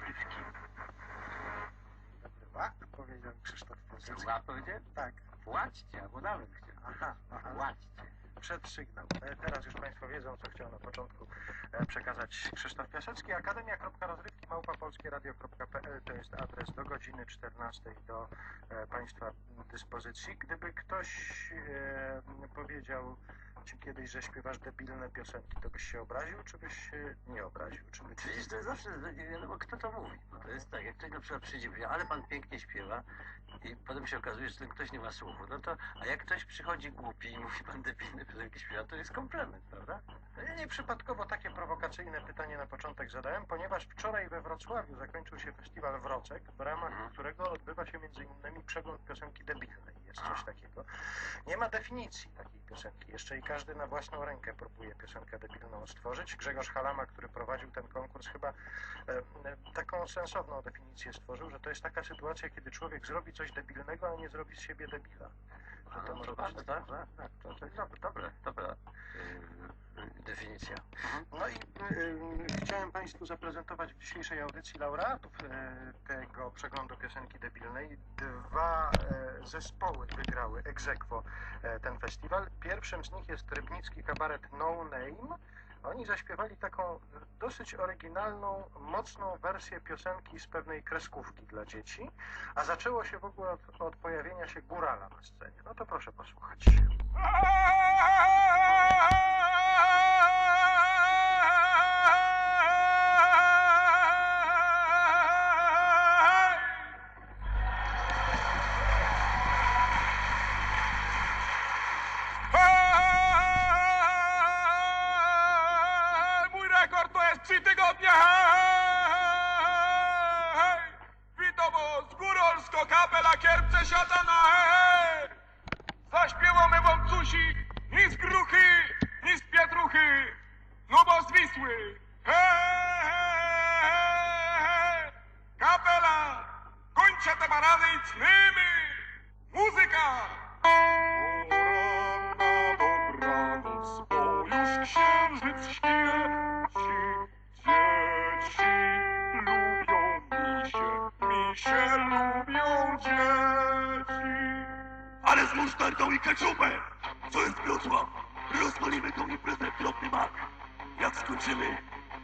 rozrywki. Łak, powiedział Krzysztof Piasecki. Zła powiedziałem? Tak. Płaćcie, albo nawet chciałem. Aha, aha. Płaćcie. Przed sygnał. E, Teraz już Państwo wiedzą, co chciał na początku e, przekazać Krzysztof Piasecki. Akademia.rozrywki małpapolskieradio.pl to jest adres do godziny 14 do e, Państwa dyspozycji. Gdyby ktoś powiedział Ci kiedyś, że śpiewasz debilne piosenki, to byś się obraził, czy byś się nie obraził? Czy by ci... Widzisz, to jest zawsze nie wiadomo, kto to mówi. Bo to jest tak, jak ktoś na przykład przyjdzie i powie, ale pan pięknie śpiewa i potem się okazuje, że ten ktoś nie ma słowu. No to, a jak ktoś przychodzi głupi i mówi, pan debilne piosenki śpiewa, to jest komplement, prawda? No Ja nieprzypadkowo takie prowokacyjne pytanie na początek zadałem, ponieważ wczoraj we Wrocławiu zakończył się festiwal Wrocek, w ramach Mhm. którego odbywa się między innymi przegląd piosenki debilnej. Coś takiego. Nie ma definicji takiej piosenki. Jeszcze i każdy na własną rękę próbuje piosenkę debilną stworzyć. Grzegorz Halama, który prowadził ten konkurs, chyba e, e, taką sensowną definicję stworzył, że to jest taka sytuacja, kiedy człowiek zrobi coś debilnego, a nie zrobi z siebie debila. Że to to może być bardzo, tak. tak, tak, to, to jest dobre, dobra yy, definicja. No i chciałem Państwu zaprezentować w dzisiejszej audycji laureatów y, tego przeglądu piosenki debilnej. Dwa y, zespoły wygrały ex aequo y, ten festiwal. Pierwszym z nich jest rybnicki kabaret No Name. Oni zaśpiewali taką dosyć oryginalną, mocną wersję piosenki z pewnej kreskówki dla dzieci, a zaczęło się w ogóle od, od pojawienia się górala na scenie. No to proszę posłuchać. this way. Hey, hey, te parada its name. Muzyka! Dobrana, dobranoc, bo już księżyc śpiewa. się lubią dzieci. Ale z musztardą i keczupem! Co jest Wrocław? Rozpalimy tą imprezę w drobny mak. Jak skończymy,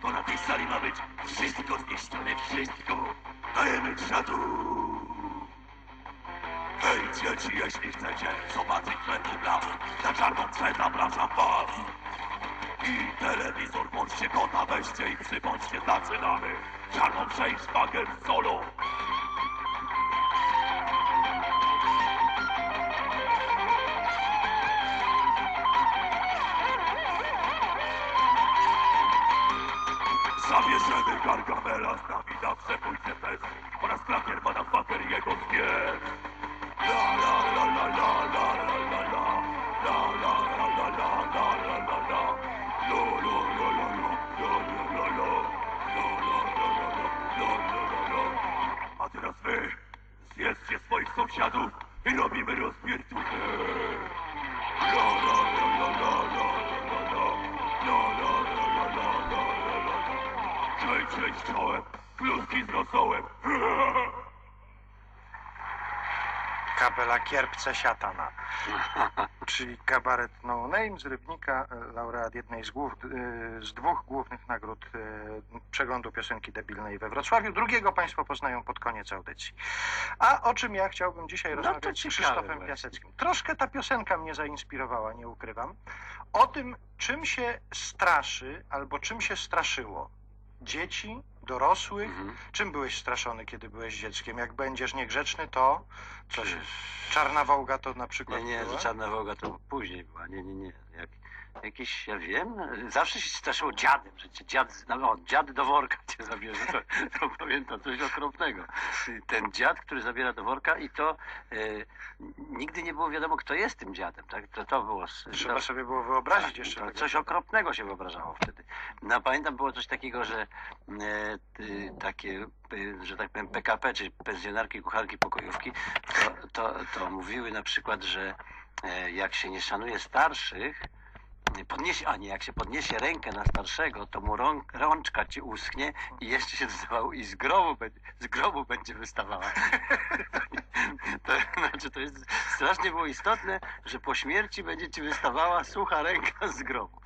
to na tej sali ma być wszystko zniszczone, wszystko. Dajemy czadu! Hej dzieci, jeśli chcecie zobaczyć Freddy Blas, na czarną przed zapraszam was. I telewizor, bądźcie kota, weźcie i przybądźcie, zaczynamy. Czarną przejść szwagier solo. Zabierzemy Gargamela z nami na przepójcie test oraz klakier motherfucker jego zbieg. La la la la la la la la la La la la la la la la la la Lo lo lo lo lo lo lo lo lo Lo lo lo lo lo lo lo lo lo A teraz wy zjedzcie swoich sąsiadów i robimy rozpierduchę. La la la Cześć, cześć, czołem, kluski z rosołem. Kapela Kierpce Siatana, czyli kabaret No Name z Rybnika, e, laureat jednej z, głów, e, z dwóch głównych nagród e, przeglądu piosenki debilnej we Wrocławiu. Drugiego Państwo poznają pod koniec audycji. A o czym ja chciałbym dzisiaj No rozmawiać z Krzysztofem. Piaseckim. Troszkę ta piosenka mnie zainspirowała, nie ukrywam. O tym, czym się straszy albo czym się straszyło dzieci, dorosłych, Mhm. Czym byłeś straszony, kiedy byłeś dzieckiem? Jak będziesz niegrzeczny, to coś. Czarna wołga to na przykład Nie, nie, była? Czarna Wołga to później była, nie, nie, nie. Jak, jakiś, ja wiem, zawsze się straszyło dziadem, że cię dziad, no, o, dziad do worka cię zabierze, to, to pamiętam coś okropnego. Ten dziad, który zabiera do worka i to e, nigdy nie było wiadomo, kto jest tym dziadem, tak? To, to było... Trzeba to, sobie było wyobrazić tak, jeszcze to. Coś okropnego się wyobrażało wtedy. No pamiętam było coś takiego, że e, ty, takie, e, że tak powiem PKP, czyli pensjonarki, kucharki, pokojówki, to, to, to mówiły na przykład, że e, jak się nie szanuje starszych, podniesie, a nie, jak się podniesie rękę na starszego, to mu rąk, rączka ci uschnie i jeszcze się dostawał i z grobu, będzie- z grobu będzie wystawała. To znaczy, to jest strasznie było istotne, że po śmierci będzie ci wystawała sucha ręka z grobu.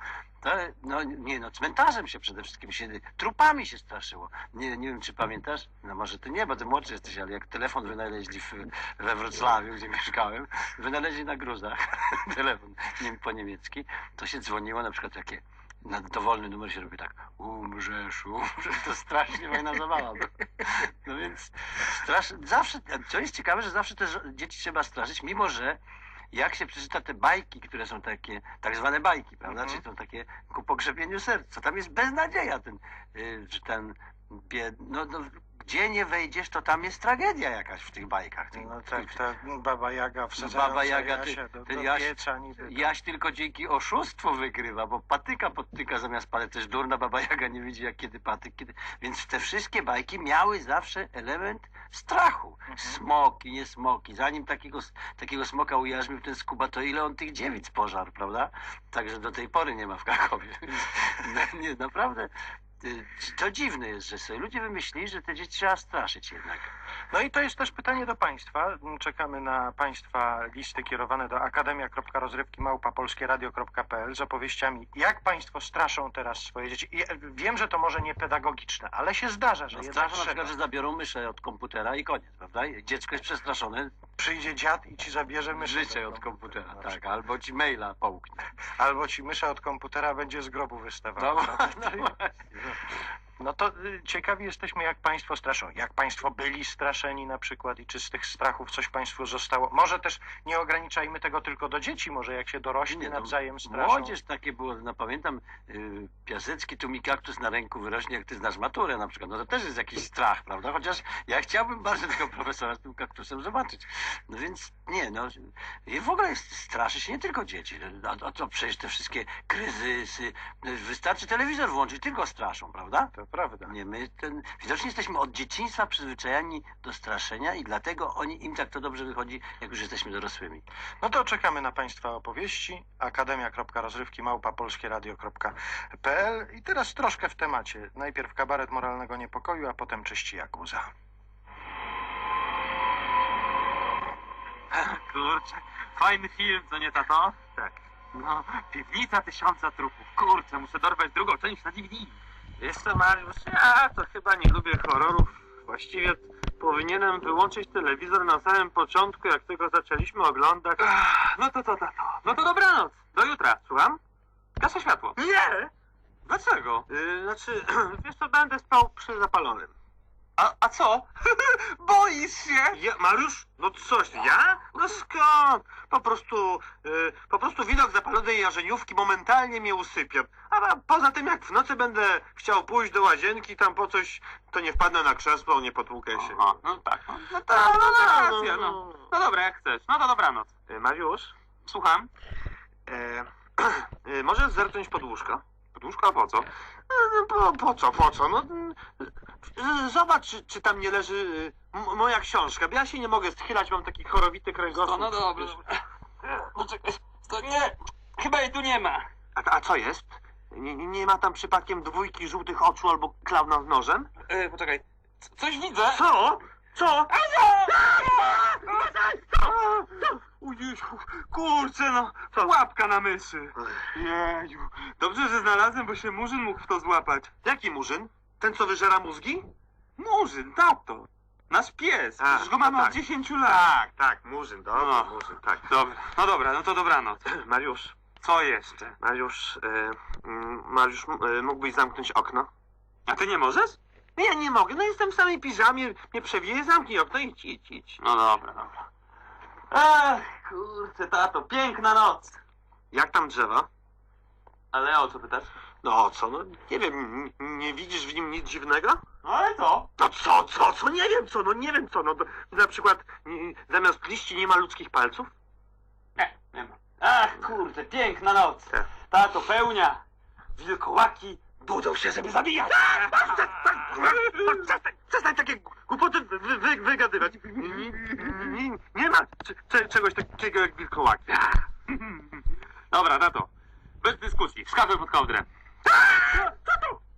No nie no, cmentarzem się przede wszystkim się, trupami się straszyło. Nie, nie wiem, czy pamiętasz, no może ty nie, bo ty młodszy jesteś, ale jak telefon wynaleźli w, we Wrocławiu, gdzie mieszkałem, wynaleźli na gruzach telefon nie, po niemiecki, to się dzwoniło na przykład takie na dowolny numer się robi tak umrzesz, umrzesz, to strasznie fajna zabawa. była. No więc strasz, zawsze, co jest ciekawe, że zawsze te dzieci trzeba straszyć, mimo że jak się przeczyta te bajki, które są takie, tak zwane bajki, prawda, Mhm. czyli są takie ku pogrzebieniu serca, tam jest beznadzieja ten, y, że ten bied... no, no, gdzie nie wejdziesz, to tam jest tragedia jakaś w tych bajkach. Tych, No tak, ta Baba Jaga wsadzająca Baba Jaga, Jasia ty- do, ty do Jaś- pieca niby. Jaś tylko dzięki oszustwu wygrywa, bo patyka podtyka zamiast palec. Też durna baba Jaga nie widzi jak kiedy patyk, kiedy... Więc te wszystkie bajki miały zawsze element strachu. Smoki, nie smoki. Zanim takiego, takiego smoka ujarzmił ten skuba, to ile on tych dziewic pożarł, prawda? Także do tej pory nie ma w Krakowie. No, nie, naprawdę... y, To dziwne jest, że sobie ludzie wymyślili, że te dzieci trzeba straszyć jednak. No i to jest też pytanie do Państwa. Czekamy na Państwa listy kierowane do akademia.rozrywki małpapolskieradio.pl z opowieściami, jak Państwo straszą teraz swoje dzieci. I e, wiem, że to może nie pedagogiczne, ale się zdarza, że No, jednak na przykład, że zabiorą myszę od komputera i koniec, prawda? Dziecko jest przestraszone, Przyjdzie dziad i Ci zabierze myszę. Do od komputera, na tak, przykład. albo ci maila połknie. Albo Ci mysza od komputera będzie z grobu No, wystawała. no właśnie. No to y, ciekawi jesteśmy, jak Państwo straszą. Jak Państwo byli straszeni na przykład i czy z tych strachów coś Państwu zostało. Może też nie ograniczajmy tego tylko do dzieci, może jak się dorośli Nie, no, nawzajem straszą. Młodzież takie było, no pamiętam, y, Piasecki tu mi kaktus na ręku wyrośnie, jak ty znasz maturę na przykład. No to też jest jakiś strach, prawda? Chociaż ja chciałbym bardzo tego profesora z tym kaktusem zobaczyć. No więc nie, no i w ogóle straszy się nie tylko dzieci. A, a to przecież te wszystkie kryzysy, wystarczy telewizor włączyć, tylko straszą, prawda? To prawda. Nie, my ten, widocznie jesteśmy od dzieciństwa przyzwyczajeni do straszenia i dlatego oni, im tak to dobrze wychodzi, jak już jesteśmy dorosłymi. No to czekamy na Państwa opowieści. Akademia.rozrywki małpapolskieradio.pl I teraz troszkę w temacie. Najpierw kabaret moralnego niepokoju, a potem czyści Jakuza. Kurczę, fajny film, co nie tato? Tak. No, piwnica tysiąca trupów. Kurczę, muszę dorwać drugą część na DVD. Wiesz co, Mariusz, ja to chyba nie lubię horrorów. Właściwie powinienem wyłączyć telewizor na samym początku, jak tylko zaczęliśmy oglądać. Ach, No to to tato. No to dobranoc. Do jutra. Słucham? Gasa światło. Nie! Dlaczego? Yy, znaczy, wiesz co, będę spał przy zapalonym. A, a co? Boisz się? Ja, Mariusz? No coś, ja? No skąd? Po prostu, y, po prostu widok zapalonej jarzeniówki momentalnie mnie usypia. A, poza tym, jak w nocy będę chciał pójść do łazienki tam po coś, to nie wpadnę na krzesło, nie potłukę się. Aha, no tak. No, No tak, no, no, racja, no. No dobra, jak chcesz. No to dobranoc. Yy, Mariusz, Słucham? e, yy, możesz zerknąć pod łóżko? Poduszka po co? No, po, po co, po co? No, y, zobacz, czy, czy tam nie leży y, moja książka, bo ja się nie mogę schylać, mam taki chorowity kręgosłup. No, no dobra, dobra. No to nie, chyba jej tu nie ma. A, a co jest? Nie, nie- ma tam przypadkiem dwójki żółtych oczu albo klauna z nożem? E, poczekaj, C- coś widzę. Co? Co? Ujej, kurczę no, łapka na myszy. Jeju, dobrze, że znalazłem, bo się murzyn mógł w to złapać. Jaki murzyn? Ten, co wyżera mózgi? Murzyn, tato. Nasz pies, A, przecież go mamy no od tak. 10 lat. Tak, tak, murzyn, dobra, No. murzyn, tak. Dobra, no dobra, no to dobranoc. Mariusz, Co jeszcze? Mariusz, e, mm, Mariusz, m- e, mógłbyś zamknąć okno? A ty nie możesz? No ja nie mogę, no jestem w samej piżamie, mnie przewieje, zamknij okno, idź, idź, idź. No dobra, dobra. Ach, kurczę, tato, piękna noc. Jak tam drzewa? Ale o co pytasz? No co, no nie wiem, n- nie widzisz w nim nic dziwnego? No ale co? No co, co, co, nie wiem co, no nie wiem co, no to, na przykład zamiast liści nie ma ludzkich palców? Nie, nie ma. Ach, kurde, piękna noc. Tak. Tato, pełnia. Wilkołaki budzą się, żeby zabijać. Przestań, przestań takie głupoty wy, wy, wygadywać. Nie, nie, nie, ma cze- cze- czegoś takiego jak wilkołaki. Dobra, tato. Bez dyskusji. Szkawę pod kołdrę.